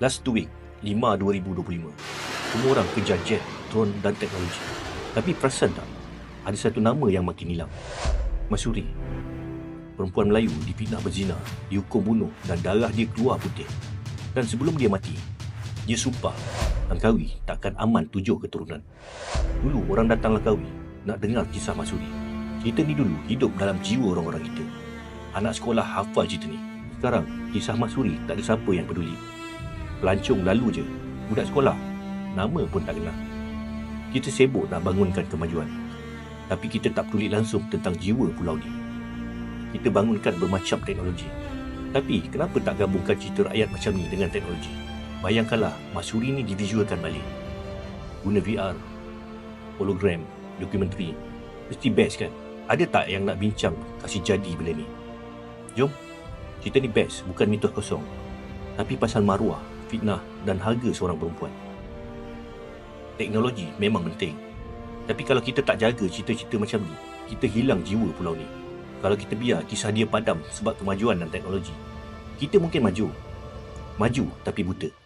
Last week, 5 2025. Semua orang kejar jet, drone dan teknologi. Tapi perasan tak? Ada satu nama yang makin hilang. Masuri. Perempuan Melayu dipitnah berzina, dihukum bunuh dan darah dia keluar putih. Dan sebelum dia mati, dia sumpah Langkawi takkan aman tujuh keturunan. Dulu orang datang Langkawi nak dengar kisah Masuri. Cerita ni dulu hidup dalam jiwa orang-orang kita. Anak sekolah hafal cerita ni. Sekarang, kisah Masuri tak ada siapa yang peduli. Pelancong lalu je. Budak sekolah, nama pun tak kenal. Kita sibuk nak bangunkan kemajuan. Tapi kita tak peduli langsung tentang jiwa pulau ni. Kita bangunkan bermacam teknologi. Tapi kenapa tak gabungkan cerita rakyat macam ni dengan teknologi? Bayangkanlah Masuri ni divisualkan balik. Guna VR, hologram, dokumentari. Mesti best kan? Ada tak yang nak bincang kasih jadi benda ni? Jom. Cerita ni best, bukan mitos kosong. Tapi pasal maruah, fitnah dan harga seorang perempuan. Teknologi memang penting. Tapi kalau kita tak jaga cerita-cerita macam ni, kita hilang jiwa pulau ni. Kalau kita biar kisah dia padam sebab kemajuan dan teknologi, kita mungkin maju. Maju tapi buta.